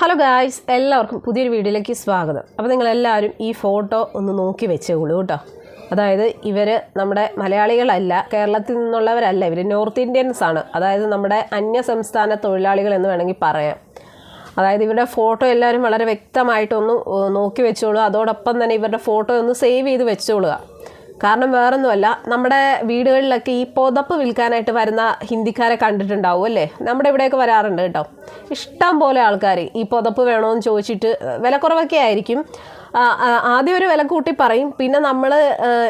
Hello guys എല്ലാവർക്കും പുതിയൊരു വീഡിയോയിലേക്ക് സ്വാഗതം. അപ്പോൾ നിങ്ങളെല്ലാവരും ഈ ഫോട്ടോ ഒന്ന് നോക്കി വെച്ചോളൂ കേട്ടോ. അതായത് ഇവർ നമ്മുടെ മലയാളികളല്ല കേരളത്തിൽ നിന്നുള്ളവരല്ല ഇവർ നോർത്ത് ഇന്ത്യൻസ് ആണ്. അതായത് നമ്മുടെ അന്യസംസ്ഥാന തൊഴിലാളികൾ എന്ന് വേണമെങ്കിൽ പറയാം. അതായത് ഇവരുടെ ഫോട്ടോ എല്ലാവരും വളരെ വ്യക്തമായിട്ടൊന്ന് നോക്കി വെച്ചോളൂ അതോടൊപ്പം തന്നെ ഇവരുടെ ഫോട്ടോ ഒന്ന് സേവ് ചെയ്ത് വെച്ചോളുക. കാരണം വേറൊന്നുമല്ല നമ്മുടെ വീടുകളിലൊക്കെ ഈ പുതപ്പ് വിൽക്കാനായിട്ട് വരുന്ന ഹിന്ദിക്കാരെ കണ്ടിട്ടുണ്ടാവും അല്ലേ? നമ്മുടെ ഇവിടെയൊക്കെ വരാറുണ്ട് കേട്ടോ. ഇഷ്ടം പോലെ ആൾക്കാർ ഈ പുതപ്പ് വേണമെന്ന് ചോദിച്ചിട്ട് വിലക്കുറവൊക്കെ ആയിരിക്കും. ആദ്യം ഒരു വില കൂട്ടി പറയും പിന്നെ നമ്മൾ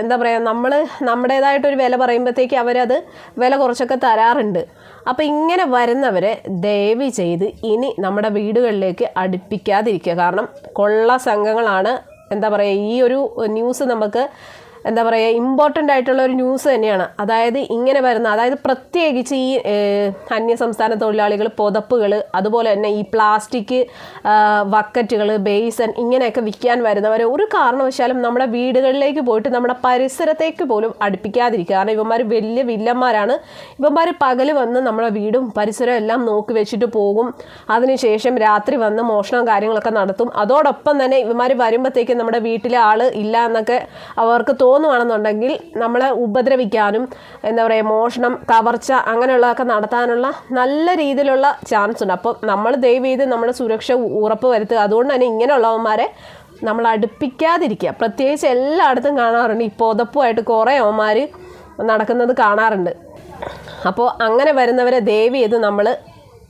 എന്താ പറയുക നമ്മൾ നമ്മുടേതായിട്ടൊരു വില പറയുമ്പോഴത്തേക്ക് അവരത് വില കുറച്ചൊക്കെ തരാറുണ്ട്. അപ്പോൾ ഇങ്ങനെ വരുന്നവരെ ദയവ് ചെയ്ത് ഇനി നമ്മുടെ വീടുകളിലേക്ക് അടുപ്പിക്കാതിരിക്കുക. കാരണം കൊള്ള സംഘങ്ങളാണ് എന്താ പറയുക ഈ ഒരു ന്യൂസ് നമുക്ക് എന്താ പറയുക ഇമ്പോർട്ടന്റ് ആയിട്ടുള്ള ഒരു ന്യൂസ് തന്നെയാണ്. അതായത് ഇങ്ങനെ വരുന്ന അതായത് പ്രത്യേകിച്ച് ഈ അന്യ സംസ്ഥാന തൊഴിലാളികൾ പുതപ്പുകൾ അതുപോലെ തന്നെ ഈ പ്ലാസ്റ്റിക് വക്കറ്റുകൾ ബേസൻ ഇങ്ങനെയൊക്കെ വിൽക്കാൻ വരുന്നവർ ഒരു കാരണവശാലും നമ്മുടെ വീടുകളിലേക്ക് പോയിട്ട് നമ്മുടെ പരിസരത്തേക്ക് പോലും അടുപ്പിക്കാതിരിക്കുക. കാരണം ഇവന്മാർ വലിയ വില്ലന്മാരാണ്. ഇവന്മാർ പകൽ വന്ന് നമ്മുടെ വീടും പരിസരവും എല്ലാം നോക്കി വെച്ചിട്ട് പോകും. അതിനുശേഷം രാത്രി വന്ന് മോഷണം കാര്യങ്ങളൊക്കെ നടത്തും. അതോടൊപ്പം തന്നെ ഇവന്മാർ വരുമ്പോഴത്തേക്കും നമ്മുടെ വീട്ടിലെ ആൾ ഇല്ല എന്നൊക്കെ അവർക്ക് തോന്നുവാണെന്നുണ്ടെങ്കിൽ നമ്മളെ ഉപദ്രവിക്കാനും എന്താ പറയുക മോഷണം കവർച്ച അങ്ങനെയുള്ളതൊക്കെ നടത്താനുള്ള നല്ല രീതിയിലുള്ള ചാൻസ് ഉണ്ട്. അപ്പോൾ നമ്മൾ ദയവ് ചെയ്ത് നമ്മുടെ സുരക്ഷ ഉറപ്പ് വരുത്തുക. അതുകൊണ്ട് തന്നെ ഇങ്ങനെയുള്ളവന്മാരെ നമ്മൾ അടുപ്പിക്കാതിരിക്കുക. പ്രത്യേകിച്ച് എല്ലായിടത്തും കാണാറുണ്ട്. ഈ പുതപ്പുമായിട്ട് കുറേ അവന്മാർ നടക്കുന്നത് കാണാറുണ്ട്. അപ്പോൾ അങ്ങനെ വരുന്നവരെ ദയവ് ചെയ്ത് നമ്മൾ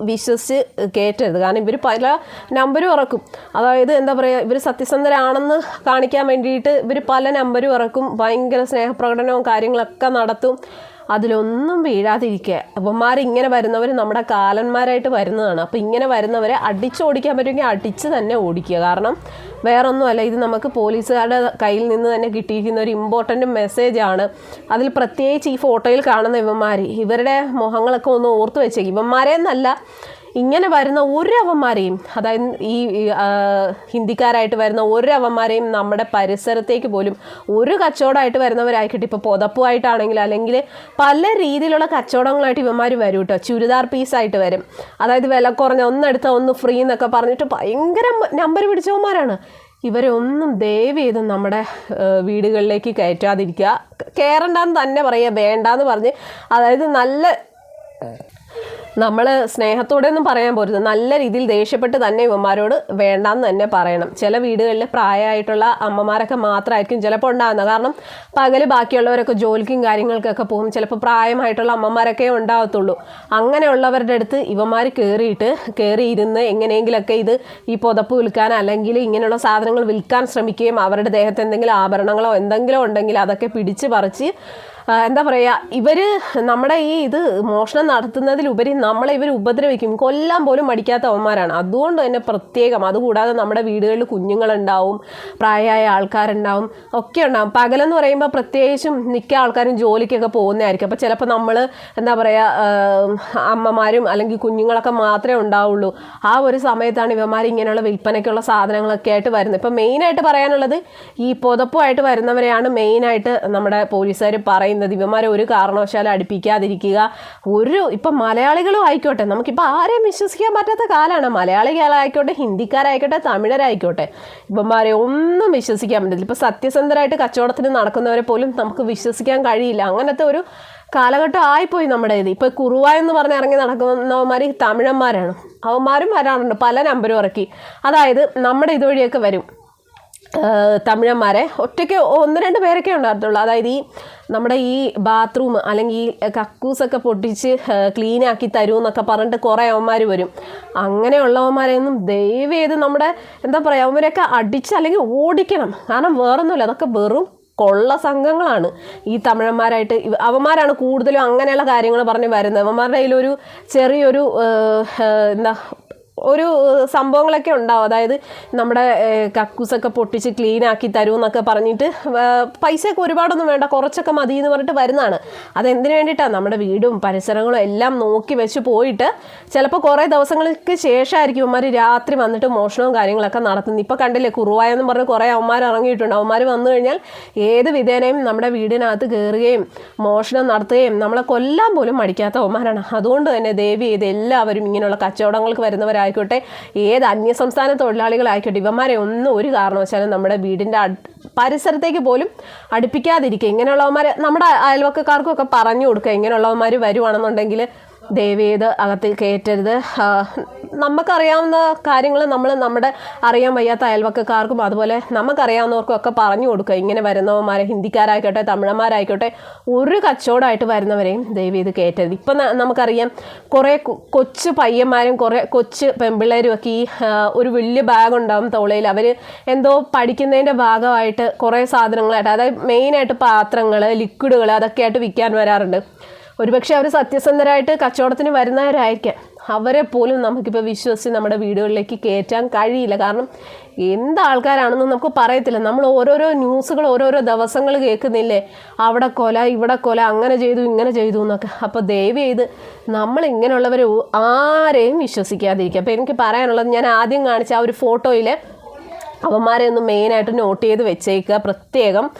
വിശ്വസിച്ച് കയറ്റരുത് കാരണം ഇവർ പല നമ്പരും ഇറക്കും. അതായത് എന്താ പറയുക ഇവർ സത്യസന്ധരാണെന്ന് കാണിക്കാൻ വേണ്ടിയിട്ട് ഇവർ പല നമ്പരും ഇറക്കും. ഭയങ്കര സ്നേഹപ്രകടനവും കാര്യങ്ങളൊക്കെ നടത്തും. അതിലൊന്നും വീഴാതിരിക്കുക. അപ്പന്മാർ ഇങ്ങനെ വരുന്നവർ നമ്മുടെ കാലന്മാരായിട്ട് വരുന്നതാണ്. അപ്പോൾ ഇങ്ങനെ വരുന്നവരെ അടിച്ചോടിക്കാൻ പറ്റുമെങ്കിൽ അടിച്ച് തന്നെ ഓടിക്കുക. കാരണം വേറൊന്നുമല്ല ഇത് നമുക്ക് പോലീസുകാരുടെ കയ്യിൽ നിന്ന് തന്നെ കിട്ടിയിരിക്കുന്ന ഒരു ഇമ്പോർട്ടന്റ് മെസ്സേജ് ആണ്. അതിൽ പ്രത്യേകിച്ച് ഈ ഫോട്ടോയിൽ കാണുന്ന ഇവന്മാർ ഇവരുടെ മുഖങ്ങളൊക്കെ ഒന്ന് ഓർത്ത് വെച്ചേക്കും. ഇവന്മാരെ എന്നല്ല ഇങ്ങനെ വരുന്ന ഒരു അവന്മാരെയും അതായത് ഈ ഹിന്ദിക്കാരായിട്ട് വരുന്ന ഒരു അവന്മാരെയും നമ്മുടെ പരിസരത്തേക്ക് പോലും ഒരു കച്ചവടമായിട്ട് വരുന്നവരായിക്കോട്ടെ. ഇപ്പോൾ പുതപ്പുമായിട്ടാണെങ്കിൽ അല്ലെങ്കിൽ പല രീതിയിലുള്ള കച്ചവടങ്ങളായിട്ട് ഇവന്മാർ വരും കേട്ടോ ചുരിദാർ പീസായിട്ട് വരും. അതായത് വില കുറഞ്ഞ ഒന്നെടുത്ത ഒന്ന് ഫ്രീ എന്നൊക്കെ പറഞ്ഞിട്ട് ഭയങ്കര നമ്പർ പിടിച്ചവന്മാരാണ്. ഇവരെ ഒന്നും ദയവ് ചെയ്ത് നമ്മുടെ വീടുകളിലേക്ക് കയറ്റാതിരിക്കുക. കയറണ്ടെന്ന് തന്നെ പറയുക വേണ്ടാന്ന് പറഞ്ഞ്. അതായത് നല്ല നമ്മൾ സ്നേഹത്തോടെ ഒന്നും പറയാൻ പോരുത്. നല്ല രീതിയിൽ ദേഷ്യപ്പെട്ട് തന്നെ ഇവന്മാരോട് വേണ്ടാന്ന് തന്നെ പറയണം. ചില വീടുകളിൽ പ്രായമായിട്ടുള്ള അമ്മമാരൊക്കെ മാത്രമായിരിക്കും ചിലപ്പോൾ ഉണ്ടാകുന്നത് കാരണം പകൽ ബാക്കിയുള്ളവരൊക്കെ ജോലിക്കും കാര്യങ്ങൾക്കൊക്കെ പോകും ചിലപ്പോൾ പ്രായമായിട്ടുള്ള അമ്മമാരൊക്കെ ഉണ്ടാകത്തുള്ളൂ അങ്ങനെയുള്ളവരുടെ അടുത്ത് ഇവന്മാർ കയറിയിട്ട് കയറി ഇരുന്ന് എങ്ങനെയെങ്കിലൊക്കെ ഇത് ഈ പുതപ്പ് വിൽക്കാൻ അല്ലെങ്കിൽ ഇങ്ങനെയുള്ള സാധനങ്ങൾ വിൽക്കാൻ ശ്രമിക്കുകയും അവരുടെ ദേഹത്ത് എന്തെങ്കിലും ആഭരണങ്ങളോ എന്തെങ്കിലും ഉണ്ടെങ്കിൽ അതൊക്കെ പിടിച്ച് പറിച്ച് എന്താ പറയുക ഇവർ നമ്മുടെ ഈ ഇത് മോഷണം നടത്തുന്നതിലുപരി നമ്മളെ ഇവർ ഉപദ്രവിക്കും. കൊല്ലാൻ പോലും മടിക്കാത്ത അവന്മാരാണ് അതുകൊണ്ട് തന്നെ പ്രത്യേകം അതുകൂടാതെ നമ്മുടെ വീടുകളിൽ കുഞ്ഞുങ്ങളുണ്ടാവും പ്രായമായ ആൾക്കാരുണ്ടാവും ഒക്കെ ഉണ്ടാവും. പകലെന്ന് പറയുമ്പോൾ പ്രത്യേകിച്ചും മിക്ക ആൾക്കാരും ജോലിക്കൊക്കെ പോകുന്നതായിരിക്കും. അപ്പോൾ ചിലപ്പോൾ നമ്മൾ എന്താ പറയുക അമ്മമാരും അല്ലെങ്കിൽ കുഞ്ഞുങ്ങളൊക്കെ മാത്രമേ ഉണ്ടാവുള്ളൂ. ആ ഒരു സമയത്താണ് ഇവന്മാർ ഇങ്ങനെയുള്ള വിൽപ്പനയ്ക്കുള്ള സാധനങ്ങളൊക്കെ ആയിട്ട് വരുന്നത്. ഇപ്പം മെയിനായിട്ട് പറയാനുള്ളത് ഈ പുതപ്പുമായിട്ട് വരുന്നവരെയാണ് മെയിനായിട്ട് നമ്മുടെ പോലീസുകാർ പറയുന്നത്. ഇവന്മാരെ ഒരു കാരണവശാലും അടുപ്പിക്കാതിരിക്കുക. ഒരു ഇപ്പം മലയാളികളും ആയിക്കോട്ടെ നമുക്കിപ്പോൾ ആരെയും വിശ്വസിക്കാൻ പറ്റാത്ത കാലമാണ് മലയാളികളായിക്കോട്ടെ ഹിന്ദിക്കാരായിക്കോട്ടെ തമിഴരായിക്കോട്ടെ ഇവന്മാരെ ഒന്നും വിശ്വസിക്കാൻ പറ്റില്ല ഇപ്പോൾ സത്യസന്ധരായിട്ട് കച്ചവടത്തിന് നടക്കുന്നവരെ പോലും നമുക്ക് വിശ്വസിക്കാൻ കഴിയില്ല. അങ്ങനത്തെ ഒരു കാലഘട്ടം ആയിപ്പോയി നമ്മുടെ ഇത്. ഇപ്പോൾ കുറുവ എന്ന് പറഞ്ഞ് ഇറങ്ങി നടക്കുന്നവന്മാർ തമിഴന്മാരാണ്. അവന്മാരും വരാറുണ്ട് പല നമ്പരും ഇറക്കി. അതായത് നമ്മുടെ ഇതുവഴിയൊക്കെ വരും. തമിഴന്മാരെ ഒറ്റയ്ക്ക് ഒന്ന് രണ്ട് പേരൊക്കെ ഉണ്ടാകത്തുള്ളൂ. അതായത് ഈ നമ്മുടെ ഈ ബാത്റൂം അല്ലെങ്കിൽ ഈ കക്കൂസൊക്കെ പൊട്ടിച്ച് ക്ലീനാക്കി തരൂ എന്നൊക്കെ പറഞ്ഞിട്ട് കുറേ അവന്മാർ വരും. അങ്ങനെയുള്ളവന്മാരെയൊന്നും ദയവ് ചെയ്ത് നമ്മുടെ എന്താ പറയുക അവന്മാരെയൊക്കെ അടിച്ച് അല്ലെങ്കിൽ ഓടിക്കണം. കാരണം വേറൊന്നുമില്ല. അതൊക്കെ വെറും കൊള്ള സംഘങ്ങളാണ് ഈ തമിഴന്മാരായിട്ട്. അവന്മാരാണ് കൂടുതലും അങ്ങനെയുള്ള കാര്യങ്ങൾ പറഞ്ഞ് വരുന്നത്. അവന്മാരുടെ കയ്യിലൊരു ചെറിയൊരു എന്താ ഒരു സംഭവങ്ങളൊക്കെ ഉണ്ടാവും. അതായത് നമ്മുടെ കക്കൂസൊക്കെ പൊട്ടിച്ച് ക്ലീൻ ആക്കി തരൂ എന്നൊക്കെ പറഞ്ഞിട്ട് പൈസയൊക്കെ ഒരുപാടൊന്നും വേണ്ട കുറച്ചൊക്കെ മതി എന്ന് പറഞ്ഞിട്ട് വരുന്നതാണ്. അതെന്തിനു വേണ്ടിയിട്ടാണ് നമ്മുടെ വീടും പരിസരങ്ങളും എല്ലാം നോക്കി വെച്ച് പോയിട്ട് ചിലപ്പോൾ കുറേ ദിവസങ്ങൾക്ക് ശേഷമായിരിക്കും അവന്മാർ രാത്രി വന്നിട്ട് മോഷണവും കാര്യങ്ങളൊക്കെ നടത്തുന്നത്. ഇപ്പോൾ കണ്ടില്ലേ കുറുവായെന്ന് പറഞ്ഞ് കുറേ അവന്മാർ ഇറങ്ങിയിട്ടുണ്ട്. അവന്മാർ വന്നു കഴിഞ്ഞാൽ ഏത് വിധേനയും നമ്മുടെ വീടിനകത്ത് കയറുകയും മോഷണം നടത്തുകയും നമ്മളെ കൊല്ലാൻ പോലും മടിക്കാത്ത അവന്മാരാണ്. അതുകൊണ്ട് തന്നെ ദേവി ചെയ്ത് എല്ലാവരും ഇങ്ങനെയുള്ള കച്ചവടങ്ങൾക്ക് വരുന്നവരായി തൊഴിലാളികളായിക്കോട്ടെ ഏത് അന്യസംസ്ഥാന തൊഴിലാളികളായിക്കോട്ടെ ഇവന്മാരെ ഒന്നും ഒരു കാരണവശാലും നമ്മുടെ വീടിന്റെ പരിസരത്തേക്ക് പോലും അടുപ്പിക്കാതിരിക്കുക. ഇങ്ങനെയുള്ളവന്മാരെ നമ്മുടെ അയൽവക്കക്കാർക്കൊക്കെ പറഞ്ഞു കൊടുക്കുക. ഇങ്ങനെയുള്ളവന്മാർ വരുവാണെന്നുണ്ടെങ്കിൽ ദയവേത് അകത്ത് കയറ്റരുത്. നമുക്കറിയാവുന്ന കാര്യങ്ങൾ നമ്മൾ നമ്മുടെ അറിയാൻ വയ്യാത്ത അയൽവക്കക്കാർക്കും അതുപോലെ നമുക്കറിയാവുന്നവർക്കും ഒക്കെ പറഞ്ഞു കൊടുക്കുക. ഇങ്ങനെ വരുന്നവന്മാരെ ഹിന്ദിക്കാരായിക്കോട്ടെ തമിഴന്മാരായിക്കോട്ടെ ഒരു കച്ചവടമായിട്ട് വരുന്നവരെയും ഇത് കയറ്റരുത് ഇപ്പം നമുക്കറിയാം കുറേ കൊച്ചു പയ്യന്മാരും കുറേ കൊച്ചു പെമ്പിള്ളേരും ഒക്കെ ഈ ഒരു വലിയ ബാഗ് ഉണ്ടാവും തോളയിൽ അവർ എന്തോ പഠിക്കുന്നതിന്റെ ഭാഗമായിട്ട് കുറേ സാധനങ്ങളായിട്ട് അതായത് മെയിനായിട്ട് പാത്രങ്ങൾ ലിക്വിഡുകൾ അതൊക്കെ ആയിട്ട് വിൽക്കാൻ വരാറുണ്ട്. ഒരുപക്ഷെ അവർ സത്യസന്ധരായിട്ട് കച്ചവടത്തിന് വരുന്നവരായിരിക്കാം. അവരെ പോലും നമുക്കിപ്പോൾ വിശ്വസിച്ച് നമ്മുടെ വീടുകളിലേക്ക് കയറ്റാൻ കഴിയില്ല. കാരണം എന്ത് ആൾക്കാരാണെന്ന് നമുക്ക് പറയത്തില്ല. നമ്മൾ ഓരോരോ ന്യൂസുകൾ ഓരോരോ ദിവസങ്ങൾ കേൾക്കുന്നില്ലേ? അവിടെ കൊല ഇവിടെ കൊല അങ്ങനെ ചെയ്തു ഇങ്ങനെ ചെയ്തു എന്നൊക്കെ. അപ്പോൾ ദയവ് ചെയ്ത് നമ്മൾ ഇങ്ങനെയുള്ളവർ ആരെയും വിശ്വസിക്കാതിരിക്കുക. അപ്പോൾ എനിക്ക് പറയാനുള്ളത് ഞാൻ ആദ്യം കാണിച്ച ആ ഒരു ഫോട്ടോയിൽ അവന്മാരെ ഒന്ന് മെയിനായിട്ട് നോട്ട് ചെയ്ത് വെച്ചേക്കുക. പ്രത്യേകം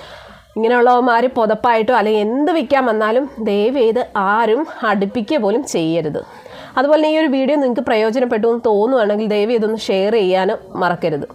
ഇങ്ങനെയുള്ളവന്മാർ പുതപ്പായിട്ടോ അല്ലെങ്കിൽ എന്ത് വിൽക്കാൻ വന്നാലും ദയവ് ചെയ്ത് ആരും അടുപ്പിക്കുക പോലും ചെയ്യരുത്. അതുപോലെ ഈ ഒരു വീഡിയോ നിങ്ങൾക്ക് പ്രയോജനപ്പെട്ടു എന്ന് തോന്നുവാണെങ്കിൽ ദയവ് ചെയ്തൊന്ന് ഷെയർ ചെയ്യാനും മറക്കരുത്.